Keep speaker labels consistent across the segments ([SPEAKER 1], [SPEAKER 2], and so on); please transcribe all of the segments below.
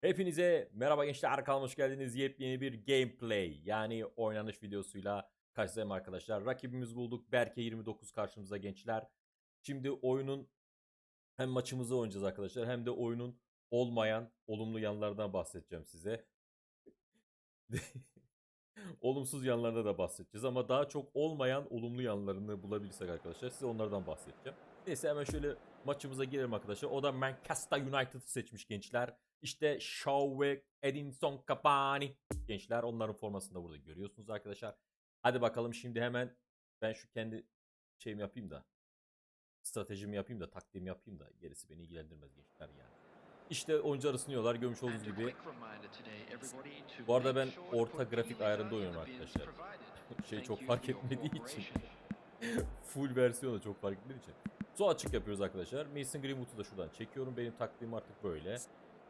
[SPEAKER 1] Hepinize merhaba gençler kanalıma hoş geldiniz. Yepyeni bir gameplay yani oynanış videosuyla karşınızdayım arkadaşlar. Rakibimiz bulduk. Berke 29 karşımıza gençler. Şimdi oyunun hem maçımızı oynayacağız arkadaşlar hem de oyunun olmayan olumlu yanlardan bahsedeceğim size. Olumsuz yanlarına da bahsedeceğiz ama daha çok olmayan olumlu yanlarını bulabilirsek arkadaşlar size onlardan bahsedeceğim. Neyse hemen şöyle maçımıza girelim arkadaşlar. O da Manchester United'ı seçmiş gençler. İşte Shaw Edinson Cavani gençler onların formasını da burada görüyorsunuz arkadaşlar. Hadi bakalım şimdi hemen ben şu kendi şeyimi yapayım da stratejimi yapayım da taktiğimi yapayım da gerisi beni ilgilendirmez gençler yani. İşte oyuncular ısınıyorlar görmüş olduğunuz gibi. Bu arada ben orta grafik ayarında oynuyorum arkadaşlar. Şey çok fark etmediği için. Full versiyonu çok fark etmediği için. Sol açık yapıyoruz arkadaşlar. Mason Greenwood'u da şuradan çekiyorum. Benim taktiğim artık böyle.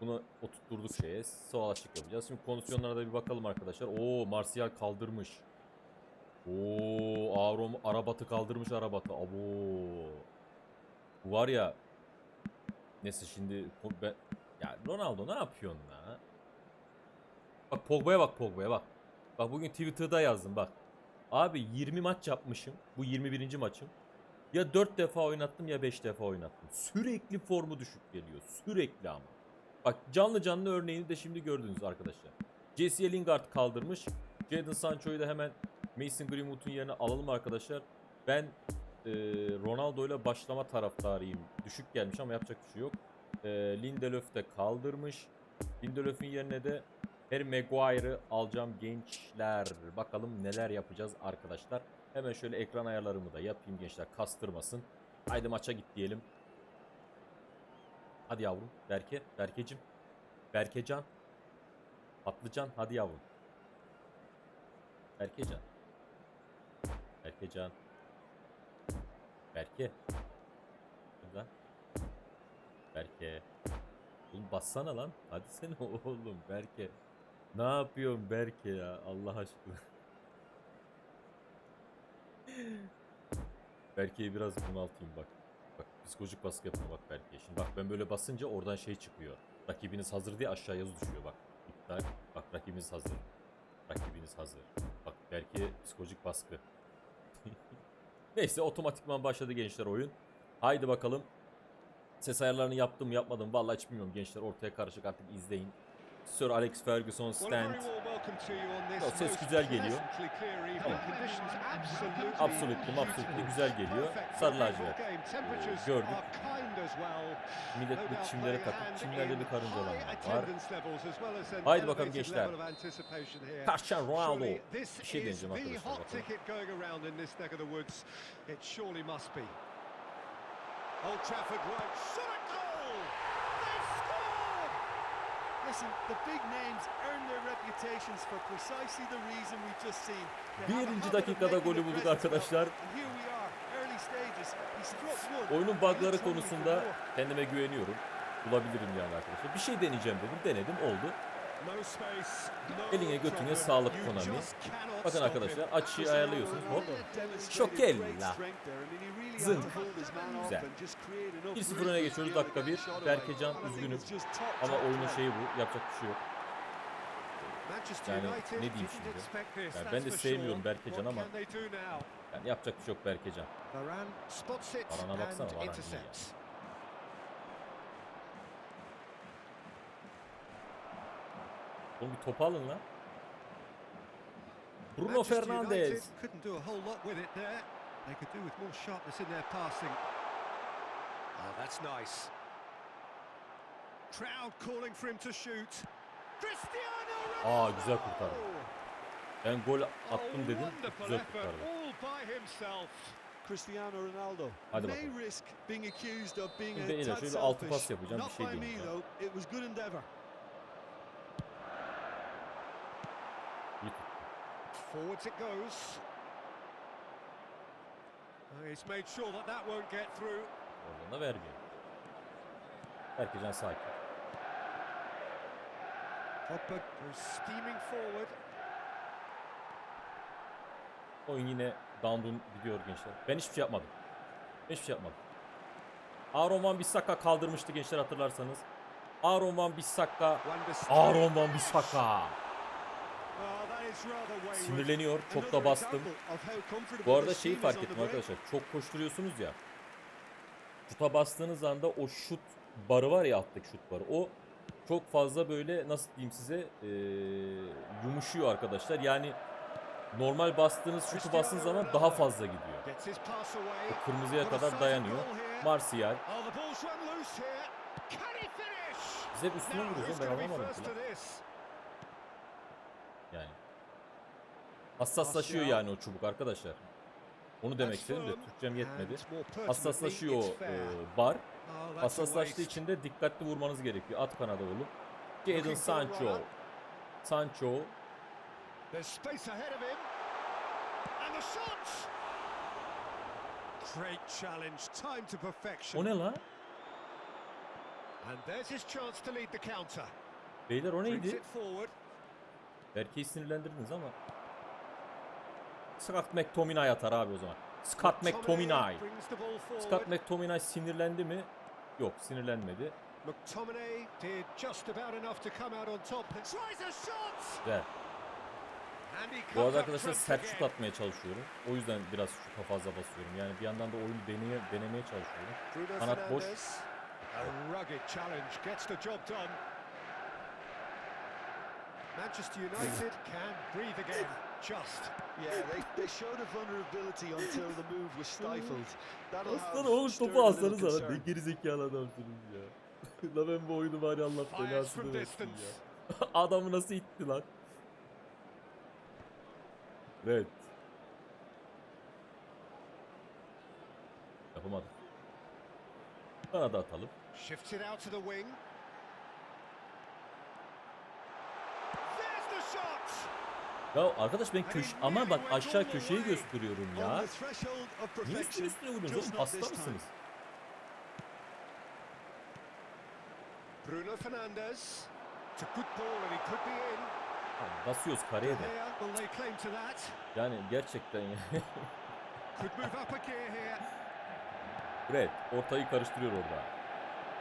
[SPEAKER 1] Bunu oturtturduk şeye. Sol açık yapacağız. Şimdi kondisyonlara da bir bakalım arkadaşlar. Oo Martial kaldırmış. Oo Avrom Arabat'ı kaldırmış Arabat'ı. Abo. Bu var ya. Neyse şimdi ben ya Ronaldo ne yapıyorsun la? Bak Pogba'ya bak Pogba'ya bak. Bak bugün Twitter'da yazdım bak. Abi 20 maç yapmışım. Bu 21. maçım. Ya 4 defa oynattım ya 5 defa oynattım. Sürekli formu düşük geliyor. Sürekli ama. Bak canlı canlı örneğini de şimdi gördünüz arkadaşlar. Jesse Lingard kaldırmış. Jadon Sancho'yu da hemen Mason Greenwood'un yerine alalım arkadaşlar. Ben e, Ronaldo ile başlama taraftarıyım. Düşük gelmiş ama yapacak bir şey yok. E, Lindelöf de kaldırmış. Lindelöf'ün yerine de Harry Maguire'ı alacağım gençler. Bakalım neler yapacağız arkadaşlar. Hemen şöyle ekran ayarlarımı da yapayım gençler kastırmasın. Haydi maça git diyelim. Hadi yavrum. Berke. Berkecim. Berkecan. Patlıcan. Hadi yavrum. Berkecan. Berkecan. Berke. Burada. Berke. Oğlum bassana lan. Hadi sen oğlum Berke. Ne yapıyorsun Berke ya Allah aşkına. Berke'yi biraz bunaltayım bak. Psikolojik baskı yapma bak Berke'ye. Şimdi bak ben böyle basınca oradan şey çıkıyor. Rakibiniz hazır diye aşağı yazı düşüyor bak. İptal. Bak rakibiniz hazır. Rakibiniz hazır. Bak Berke psikolojik baskı. Neyse otomatikman başladı gençler oyun. Haydi bakalım. Ses ayarlarını yaptım yapmadım. Vallahi hiç bilmiyorum gençler ortaya karışık artık izleyin. Sir Alex Ferguson stand.
[SPEAKER 2] O ses güzel geliyor.
[SPEAKER 1] Tamam.
[SPEAKER 2] Absolutely,
[SPEAKER 1] Absolutely, güzel geliyor. Sarı lacivert. Ee, gördük. Millet bu çimlere takıp çimlerde bir karıncalanma var.
[SPEAKER 2] Haydi bakalım gençler.
[SPEAKER 1] Cristiano Ronaldo.
[SPEAKER 2] Bir
[SPEAKER 1] şey deneyeceğim arkadaşlar. bakalım.
[SPEAKER 2] Old Trafford Road, shot goal!
[SPEAKER 1] Birinci dakikada golü bulduk arkadaşlar. Oyunun bug'ları konusunda kendime güveniyorum. Bulabilirim yani arkadaşlar. Bir şey deneyeceğim dedim. Denedim oldu. Eline götüne sağlık Konami. Bakın arkadaşlar açıyı ayarlıyorsunuz. Hop. Şokella. Zınk. Güzel.
[SPEAKER 2] and just create enough
[SPEAKER 1] 1-0
[SPEAKER 2] room
[SPEAKER 1] öne geçiyoruz dakika
[SPEAKER 2] to get
[SPEAKER 1] 1.
[SPEAKER 2] the shot away.
[SPEAKER 1] Berkecan üzgünüm. Ama oyunun şeyi bu. Yapacak bir şey yok. Yani ne diyeyim şimdi? Yani ben de sevmiyorum. Berkecan ama yani yapacak bir şey yok Berkecan.
[SPEAKER 2] Varane
[SPEAKER 1] baksana, iyi
[SPEAKER 2] intercepts.
[SPEAKER 1] Oğlum bir topu alın lan. Bruno Fernandes.
[SPEAKER 2] They could do with more sharpness in their passing. Oh, that's nice. Crowd calling for him to shoot. Cristiano Ronaldo!
[SPEAKER 1] Aa güzel kurtardı. Ben gol attım dedim. Güzel kurtardı.
[SPEAKER 2] all by himself. Cristiano Ronaldo
[SPEAKER 1] Hadi
[SPEAKER 2] may
[SPEAKER 1] bakalım.
[SPEAKER 2] risk being accused of being
[SPEAKER 1] Şimdi
[SPEAKER 2] a
[SPEAKER 1] şöyle altı pas yapacağım, bir
[SPEAKER 2] Not
[SPEAKER 1] şey
[SPEAKER 2] by me
[SPEAKER 1] deneyeceğim.
[SPEAKER 2] though. It was good endeavour.
[SPEAKER 1] İyi tuttu.
[SPEAKER 2] Forwards it goes. He's made sure that that won't get through.
[SPEAKER 1] Oradan da vermiyor. Berkecan sakin.
[SPEAKER 2] Pogba steaming forward.
[SPEAKER 1] Oyun yine down gidiyor gençler. Ben hiçbir şey yapmadım. Ben hiçbir şey yapmadım. Aaron Van Bissaka kaldırmıştı gençler hatırlarsanız. Aaron Van Bissaka. Aaron Van Bissaka.
[SPEAKER 2] Oh, that is rather wayward.
[SPEAKER 1] Sinirleniyor. Çok da bastım. Bu arada şeyi fark ettim arkadaşlar. Çok koşturuyorsunuz ya. Şuta bastığınız anda o şut barı var ya alttaki şut barı. O çok fazla böyle nasıl diyeyim size eee, yumuşuyor arkadaşlar. Yani normal bastığınız şutu bastığınız zaman daha fazla gidiyor. O kırmızıya kadar dayanıyor. Martial. Biz hep üstüne vuruyoruz. Ben anlamadım
[SPEAKER 2] first
[SPEAKER 1] ki
[SPEAKER 2] to
[SPEAKER 1] lan.
[SPEAKER 2] this?
[SPEAKER 1] Yani. Hassaslaşıyor yani o çubuk arkadaşlar. Onu demek istedim de Türkçem yetmedi. Hassaslaşıyor o e, bar.
[SPEAKER 2] Oh,
[SPEAKER 1] Hassaslaştığı için de dikkatli vurmanız gerekiyor. At kanada oğlum. Jadon Sancho. Sancho. O ne lan?
[SPEAKER 2] And there's his chance to lead the counter.
[SPEAKER 1] Beyler o neydi? Berke'yi sinirlendirdiniz ama. Scott McTominay atar abi o zaman. Scott McTominay. Scott McTominay sinirlendi mi? Yok sinirlenmedi.
[SPEAKER 2] McTominay did just about enough to come out on top. Tries a shot!
[SPEAKER 1] Güzel. Bu arada arkadaşlar sert şut atmaya çalışıyorum. O yüzden biraz şuta fazla basıyorum. Yani bir yandan da oyunu deneye, denemeye çalışıyorum. Kanat boş.
[SPEAKER 2] Manchester United can breathe again. Just.
[SPEAKER 3] Yeah, they, they showed a vulnerability until the move was stifled.
[SPEAKER 1] Aslan oğlum topu alsanız sana. Ne gerizekalı adamsınız ya. La ben bu oyunu bari Allah belasını versin ya. Adamı nasıl itti lan? Evet. Yapamadık. Kanada atalım.
[SPEAKER 2] Shifts it out to the wing. There's the shot!
[SPEAKER 1] Ya arkadaş ben köş ama bak aşağı köşeyi gösteriyorum ya. Niye üstüne üstüne vuruyorsunuz oğlum? Hasta mısınız?
[SPEAKER 2] Bruno Fernandes. It's a good ball and he could be in.
[SPEAKER 1] Basıyoruz kareye de. Yani gerçekten ya. Fred ortayı karıştırıyor orada.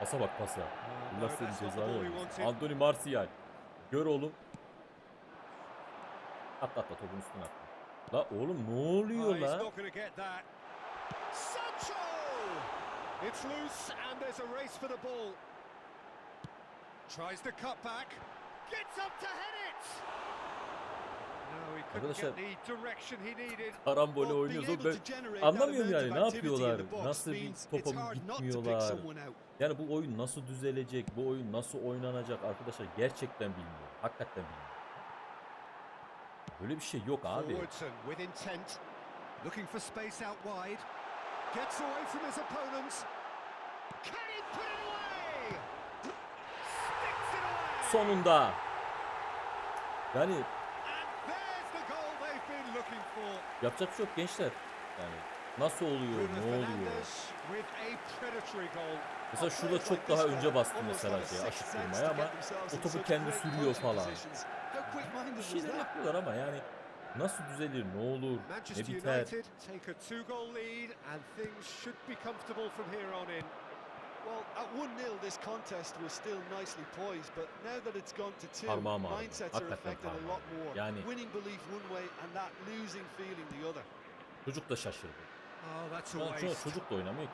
[SPEAKER 1] Pasa bak pasa. Allah senin cezanı vermesin. Anthony Martial. Gör oğlum. Atla atla topun üstüne atla. La oğlum ne
[SPEAKER 2] Oh,
[SPEAKER 1] oluyor
[SPEAKER 2] he's
[SPEAKER 1] la?
[SPEAKER 2] It's loose and there's a race for the ball. Tries to cut back. Gets up to head it! No, he couldn't
[SPEAKER 1] Arkadaşlar-
[SPEAKER 2] get the direction he needed.
[SPEAKER 1] Karambole oynuyoruz ben anlamıyorum yani ne yapıyorlar? Nasıl bir topa
[SPEAKER 3] pick
[SPEAKER 1] gitmiyorlar? Yani bu oyun nasıl düzelecek? Bu oyun nasıl oynanacak arkadaşlar gerçekten bilmiyorum. Hakikaten bilmiyorum. Böyle bir şey yok abi.
[SPEAKER 2] Looking for space out wide. Gets away from his opponents. Can he put it away? Sticks it away!
[SPEAKER 1] Sonunda. Yani yapacak bir şey yok gençler. Yani nasıl oluyor? Ne oluyor? Mesela şurada çok daha önce bastı mesela şey aşıttırmaya ama o topu kendi sürüyor falan. Bir şeyler yapıyorlar ama yani nasıl düzelir? Ne olur? Ne biter?
[SPEAKER 3] Well, at 1-0 this contest was still nicely poised, but now that it's gone to 2,
[SPEAKER 1] Parmağım ağrıdı.
[SPEAKER 3] mindsets are affected a lot more.
[SPEAKER 1] Yani-
[SPEAKER 3] Winning belief one way and that losing feeling the other.
[SPEAKER 1] Çocuk da şaşırdı.
[SPEAKER 2] Oh, that's a waste.
[SPEAKER 1] çocuk da oynamıyor ki.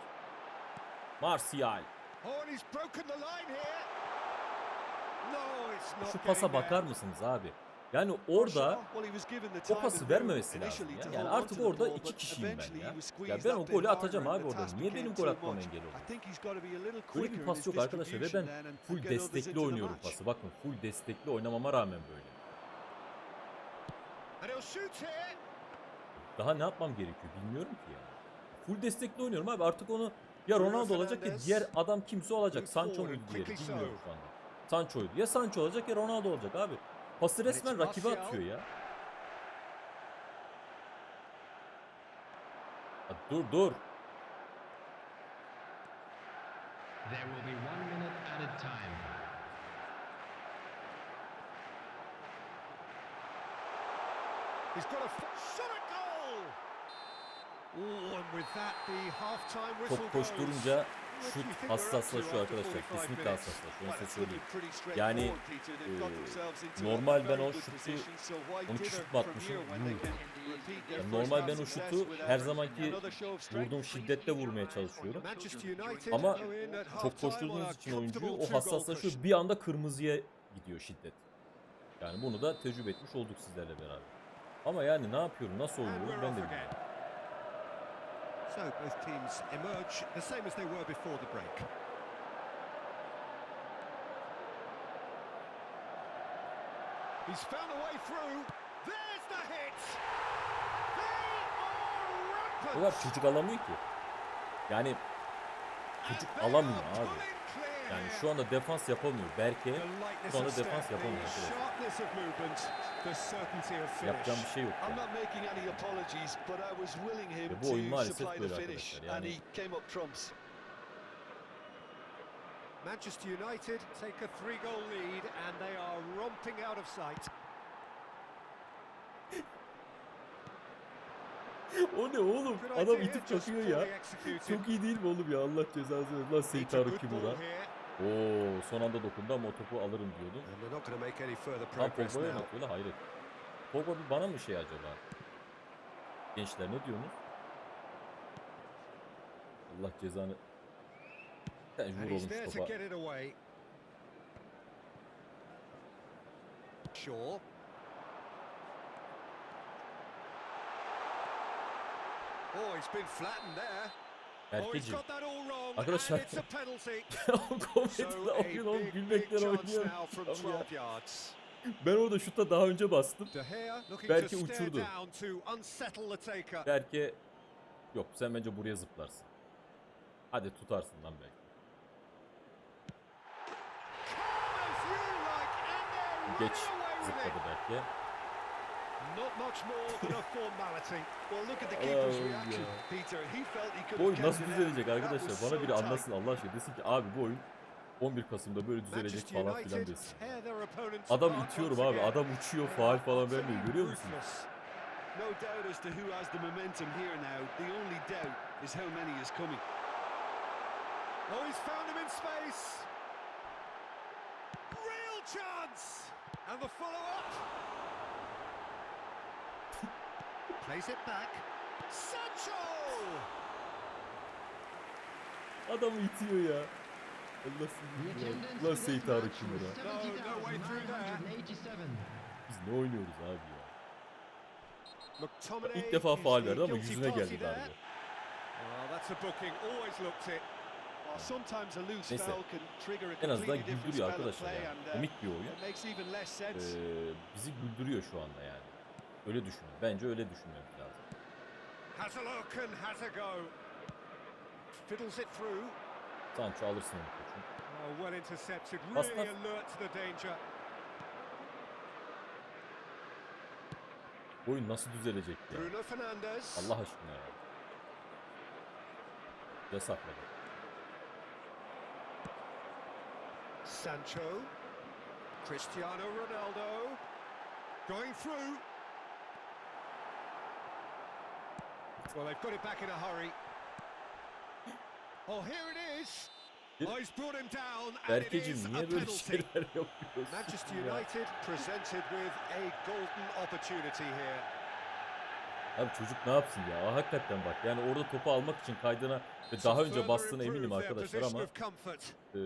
[SPEAKER 1] Martial.
[SPEAKER 2] Oh, and he's broken the line here.
[SPEAKER 1] Şu pasa bakar mısınız abi? Yani orada o pası vermemesi lazım ya. Yani artık orada iki kişiyim ben ya. Ya ben o golü atacağım abi orada. Niye benim gol
[SPEAKER 3] much.
[SPEAKER 1] engel oluyor? Böyle bir pas yok arkadaşlar ve ben full destekli oynuyorum pası. Bakın full destekli oynamama rağmen böyle. Daha ne yapmam gerekiyor bilmiyorum ki ya. Full destekli oynuyorum abi artık onu ya Ronaldo olacak ya diğer adam kimse olacak. Sancho
[SPEAKER 2] and
[SPEAKER 1] diğeri bilmiyorum şu anda. Sancho'ydu. Ya Sancho olacak ya Ronaldo olacak abi. Pası resmen rakibe atıyor ya. Ya dur dur.
[SPEAKER 4] There will be one minute added time.
[SPEAKER 2] He's got a shot at goal. Oh, and with that, the half-time whistle
[SPEAKER 1] Çok
[SPEAKER 2] goes.
[SPEAKER 1] koşturunca şut hassaslaşıyor arkadaşlar. Kesinlikle hassaslaşıyor. Onu söyleyeyim. Yani, e, normal ben o şutu 12 şut mu atmışım? Yuh. Yani normal ben o şutu her zamanki vurduğum şiddetle vurmaya çalışıyorum. Ama çok koşturduğunuz için oyuncuyu o hassaslaşıyor. Bir anda kırmızıya gidiyor şiddet. Yani bunu da tecrübe etmiş olduk sizlerle beraber. Ama yani ne yapıyorum, nasıl oynuyorum ben de bilmiyorum.
[SPEAKER 2] So both teams emerge the same as they were before the break.
[SPEAKER 3] He's found a way through.
[SPEAKER 2] There's the hit. They are
[SPEAKER 1] O
[SPEAKER 2] rampant.
[SPEAKER 1] kadar çocuk alamıyor ki. Yani çocuk alamıyor abi. Yani şu anda defans yapamıyor. Berke şu anda defans yapamıyor arkadaşlar. Yapacağım bir şey yok. Yani. Ve bu oyun maalesef böyle arkadaşlar, yani-.
[SPEAKER 2] Manchester United take a three-goal lead and they are romping out of sight.
[SPEAKER 1] o ne oğlum? Adam itip çakıyor ya. Çok iyi değil mi oğlum ya? Allah cezası versin. Lan
[SPEAKER 2] It's a good
[SPEAKER 1] Oo son anda dokundu ama o topu alırım Lan
[SPEAKER 2] progress
[SPEAKER 1] Pogba'ya
[SPEAKER 2] now.
[SPEAKER 1] atıyorlar? Hayret. Pogba bir bana mı şey acaba? Gençler ne diyorsunuz? Allah cezanı... Sen vur oğlum şu
[SPEAKER 2] to
[SPEAKER 1] topa.
[SPEAKER 2] Shaw. Oh, he's been flattened there.
[SPEAKER 1] Berkeciğim. Arkadaşlar-
[SPEAKER 2] And it's a penalty.
[SPEAKER 1] Komedi
[SPEAKER 2] So
[SPEAKER 1] ne
[SPEAKER 2] a
[SPEAKER 1] yapıyorsun oğlum? Gülmekten oynuyorum.
[SPEAKER 2] now from
[SPEAKER 1] Tamam ya.
[SPEAKER 2] 12 yards.
[SPEAKER 1] Ben orada şuta daha önce bastım. Belki uçurdu. Berke yok sen bence buraya zıplarsın. Hadi tutarsın lan belki. Geç zıpladı
[SPEAKER 2] it.
[SPEAKER 1] Bu oyun nasıl düzelecek arkadaşlar? Bana biri anlasın Allah aşkına. Desin ki abi bu oyun 11 Kasım'da böyle düzelecek falan filan desin. Adam itiyorum abi. Adam uçuyor faal falan vermiyor. Görüyor musunuz?
[SPEAKER 3] No doubt as to who has the momentum here now. The only doubt is how many is coming.
[SPEAKER 2] Oh, he's found him in space. Real chance. And the follow-up. Plays it back. Sancho!
[SPEAKER 1] Adamı itiyor ya. Allah
[SPEAKER 4] The
[SPEAKER 1] sizi
[SPEAKER 4] attendance
[SPEAKER 1] Lan
[SPEAKER 4] for this
[SPEAKER 1] Seyit
[SPEAKER 4] match
[SPEAKER 1] Haruki
[SPEAKER 4] was
[SPEAKER 1] burada.
[SPEAKER 2] No, no way through there.
[SPEAKER 4] 70,987.
[SPEAKER 1] Biz ne oynuyoruz abi ya. İlk defa faal verdi ama yüzüne geldi darbe.
[SPEAKER 2] Oh, that's a booking. Always looked it.
[SPEAKER 3] Well, sometimes a loose
[SPEAKER 1] Neyse. En azından güldürüyor arkadaşlar yani.
[SPEAKER 3] uh,
[SPEAKER 1] Komik bir oyun. Ee, bizi güldürüyor şu anda yani. Öyle düşünün. Bence öyle düşünmemiz lazım.
[SPEAKER 2] Has a look and has a go. Fiddles it through.
[SPEAKER 1] Sancho alırsın onu koçum.
[SPEAKER 2] Oh, well intercepted. Really alert to the danger.
[SPEAKER 1] Bu oyun nasıl düzelecek ya?
[SPEAKER 2] Bruno Fernandes.
[SPEAKER 1] Allah aşkına ya. Yasakladı.
[SPEAKER 2] Sancho. Cristiano Ronaldo. Going through. Well, they've got it back in a hurry. Oh, here it is. Oh, he's brought him down, and it is a penalty. Manchester? United presented with a golden opportunity here.
[SPEAKER 1] Abi çocuk ne yapsın ya? Hakikaten bak yani orada topu almak için kaydına ve daha önce bastığına eminim arkadaşlar ama eee,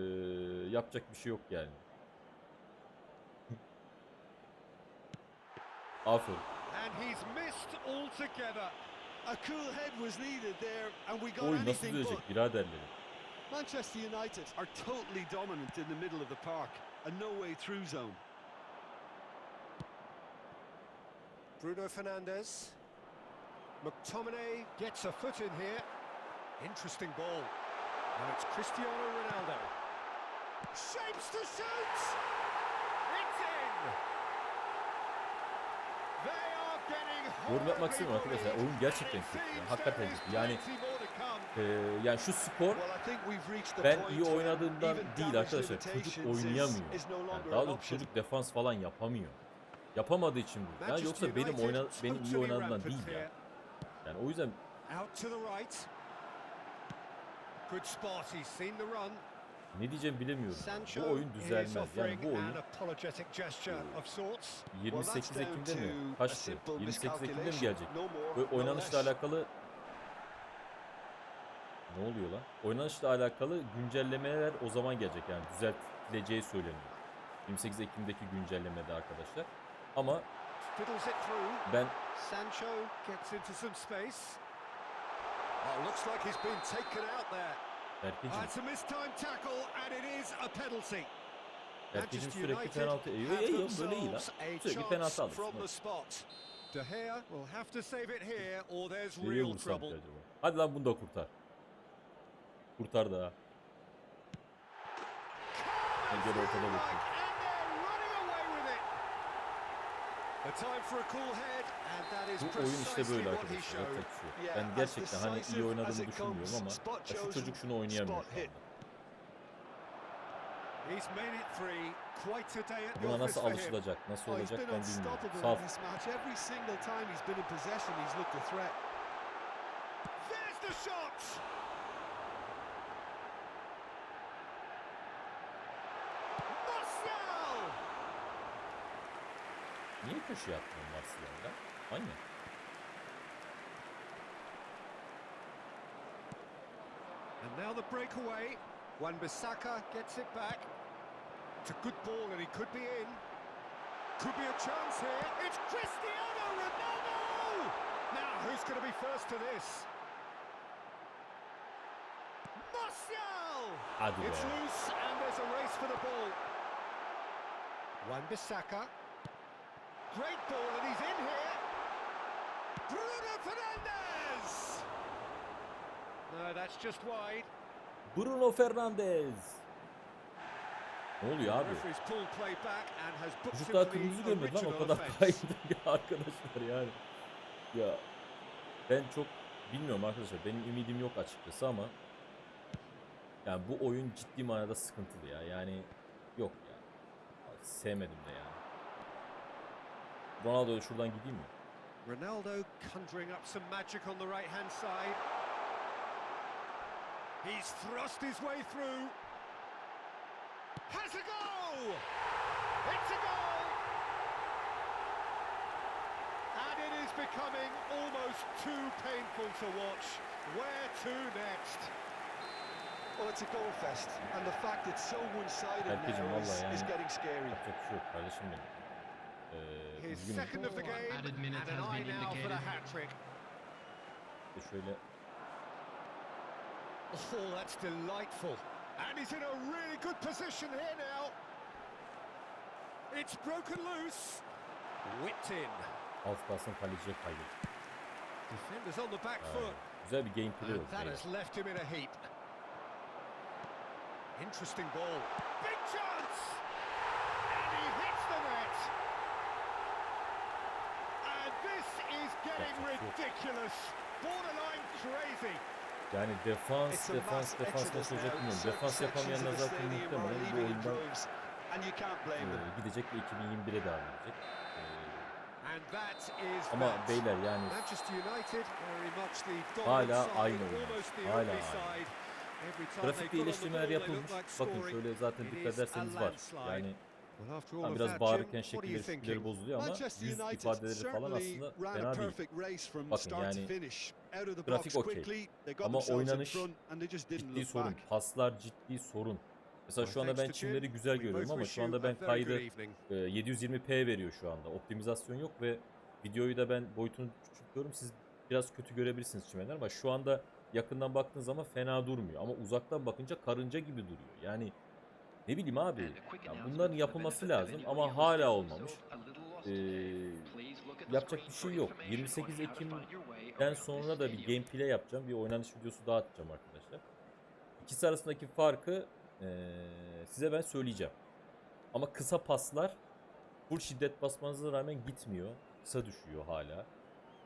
[SPEAKER 1] yapacak bir şey yok yani. Aferin.
[SPEAKER 2] And he's missed altogether.
[SPEAKER 3] A cool head was needed there and we
[SPEAKER 1] Bu
[SPEAKER 3] got
[SPEAKER 1] oyun nasıl
[SPEAKER 3] anything but.
[SPEAKER 1] düzelecek?
[SPEAKER 3] Manchester United are totally dominant in the middle of the park and no way through zone.
[SPEAKER 2] Bruno Fernandes. McTominay gets a foot in here. Interesting ball. Now it's Cristiano Ronaldo. Shapes to shoot! It's in!
[SPEAKER 1] Yorum yapmak istemiyorum arkadaşlar. Oyun gerçekten kötü ya.
[SPEAKER 2] seems
[SPEAKER 1] Hakikaten kötü. Yani eee, yani şu
[SPEAKER 3] the
[SPEAKER 1] ben iyi
[SPEAKER 3] even
[SPEAKER 1] değil arkadaşlar. Çocuk oynayamıyor. Yani daha doğrusu çocuk defans falan yapamıyor. Yapamadığı için bu. Ya
[SPEAKER 2] Manchester
[SPEAKER 1] yoksa benim oyna benim iyi oynadığımdan değil ya.
[SPEAKER 2] here.
[SPEAKER 1] Yani o yüzden.
[SPEAKER 2] Good spot. He's seen the run.
[SPEAKER 1] Ne diyeceğim bilemiyorum. Bu oyun düzelmez. Yani bu oyun
[SPEAKER 2] an apologetic gesture of sorts.
[SPEAKER 1] 28
[SPEAKER 3] Well, that's
[SPEAKER 1] Ekim'de mi? Kaçtı?
[SPEAKER 3] simple
[SPEAKER 1] 28 Ekim'de mi gelecek? Ve oynanışla alakalı ne oluyor lan? Oynanışla alakalı güncellemeler o zaman gelecek yani düzeltileceği söyleniyor. 28 Ekim'deki güncellemede arkadaşlar. Ama ben
[SPEAKER 2] Sancho gets into some space. Oh, looks like he's been taken out there.
[SPEAKER 1] Berkeciğim,
[SPEAKER 2] That's a mistimed tackle, and it is a penalty.
[SPEAKER 1] Berkeciğim sürekli penaltı eğiyor.
[SPEAKER 2] have
[SPEAKER 1] Eğiyor böyle iyi lan. Sürekli penaltı alırsın.
[SPEAKER 2] De Gea will have to save it here, or there's real trouble.
[SPEAKER 1] Hadi lan bunu da kurtar. Kurtar da Gel ortada
[SPEAKER 2] through
[SPEAKER 1] bakayım.
[SPEAKER 2] like, and they're running away with it. A time for a cool head, and that is
[SPEAKER 1] Bu oyun işte böyle arkadaşlar. Ben gerçekten hani iyi
[SPEAKER 3] it
[SPEAKER 1] düşünmüyorum ama ya şu çocuk şunu oynayamıyor şu anda. Buna nasıl alışılacak, nasıl
[SPEAKER 3] Oh,
[SPEAKER 1] olacak ben bilmiyorum.
[SPEAKER 3] unstoppable
[SPEAKER 1] Niye attın Marsilya'yla? Aynen.
[SPEAKER 2] And now the breakaway. Wan Bissaka gets it back. It's a good ball and he could be in. Could be a chance here. It's Cristiano Ronaldo! Now, who's going to be first to this? Martial! It's loose and there's a race for the ball. Wan Bissaka. Great ball and he's in here. Bruno Fernandes! No, that's just wide.
[SPEAKER 1] Bruno Fernandes. Ne oluyor abi? Çocuk daha kırmızı görmedi lan o kadar kaydı ya arkadaşlar yani. Ya ben çok bilmiyorum arkadaşlar benim ümidim yok açıkçası ama yani bu oyun ciddi manada sıkıntılı ya yani yok ya. Sevmedim de yani. Ronaldo'ya şuradan gideyim mi?
[SPEAKER 2] Ronaldo conjuring up some magic on the right hand side. He's thrust his way through. Has a goal! It's a goal! And it is becoming almost too painful to watch. Where to next?
[SPEAKER 3] Well, it's a goal fest, and the fact it's so one-sided now is, is getting scary.
[SPEAKER 1] Yapacak bir şey yok kardeşim benim. Ee,
[SPEAKER 2] His
[SPEAKER 1] üzgünüm.
[SPEAKER 2] second of the game,
[SPEAKER 4] Added minute
[SPEAKER 2] and an
[SPEAKER 4] has
[SPEAKER 2] eye
[SPEAKER 4] been
[SPEAKER 2] now for the
[SPEAKER 4] indicated.
[SPEAKER 2] hat trick.
[SPEAKER 1] İşte şöyle
[SPEAKER 2] Oh, that's delightful. And he's in a really good position here now. It's broken loose. Whipped in.
[SPEAKER 1] alt kalsın kaleciye kaybetti.
[SPEAKER 2] Defenders on the back
[SPEAKER 1] Ee,
[SPEAKER 2] foot.
[SPEAKER 1] güzel bir gameplay
[SPEAKER 2] And
[SPEAKER 1] oldu.
[SPEAKER 2] that
[SPEAKER 1] yani.
[SPEAKER 2] has left him in a heap. Interesting ball. Big chance! And he hits the net. And this is getting
[SPEAKER 1] That's a foot.
[SPEAKER 2] ridiculous. Borderline crazy.
[SPEAKER 1] Yani defans, defans, defans nasıl olacak bilmiyorum. Defans yapamayanlar zaten muhtemelen bu oyundan e, gidecek ve 2021'e devam edecek. E, ama beyler yani Hala aynı oyun. Hala aynı. grafikte iyileştirmeler yapılmış. Bakın şöyle zaten dikkat ederseniz var.
[SPEAKER 2] landslide.
[SPEAKER 1] Yani biraz bağırırken şekilleri, bozuluyor ama yüz ifadeleri falan aslında fena değil. Bakın yani grafik okey. Ama oynanış Ciddi sorun. Paslar ciddi sorun. Mesela şu anda ben çimleri güzel görüyorum ama şu anda ben kaydı
[SPEAKER 2] evening.
[SPEAKER 1] e, 720p veriyor şu anda. Optimizasyon yok ve videoyu da ben boyutunu küçültüyorum. Siz biraz kötü görebilirsiniz çimenler ama şu anda yakından baktığın zaman fena durmuyor. Ama uzaktan bakınca karınca gibi duruyor. Yani ne bileyim abi. ya bunların yapılması lazım ama hala olmamış. Ee, yapacak bir şey yok. 28 Ekim'den sonra da bir gameplay yapacağım. Bir oynanış videosu daha atacağım arkadaşlar. İkisi arasındaki farkı eee, size ben söyleyeceğim. Ama kısa paslar full şiddet basmanıza rağmen gitmiyor. Kısa düşüyor hala.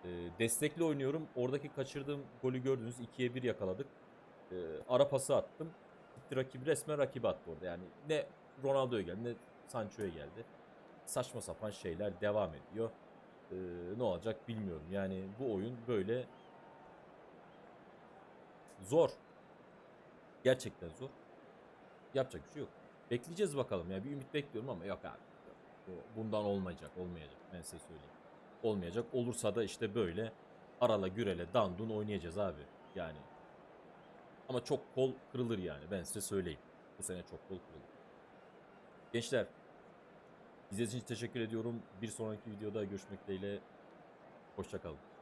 [SPEAKER 1] Eee, destekli oynuyorum. Oradaki kaçırdığım golü gördünüz. 2'ye 1 yakaladık. Eee, ara pası attım. Gitti rakibi resmen rakibi attı orada. Yani ne Ronaldo'ya geldi ne Sancho'ya geldi. Saçma sapan şeyler devam ediyor. Eee, ne olacak bilmiyorum. Yani bu oyun böyle zor. Gerçekten zor. Yapacak bir şey yok. Bekleyeceğiz bakalım ya. Bir ümit bekliyorum ama yok abi. Bundan olmayacak, olmayacak. Ben size söyleyeyim. Olmayacak. Olursa da işte böyle arala gürele dandun oynayacağız abi. Yani. Ama çok kol kırılır yani. Ben size söyleyeyim. Bu sene çok kol kırılır. Gençler. İzlediğiniz için teşekkür ediyorum. Bir sonraki videoda görüşmek dileğiyle. Hoşçakalın.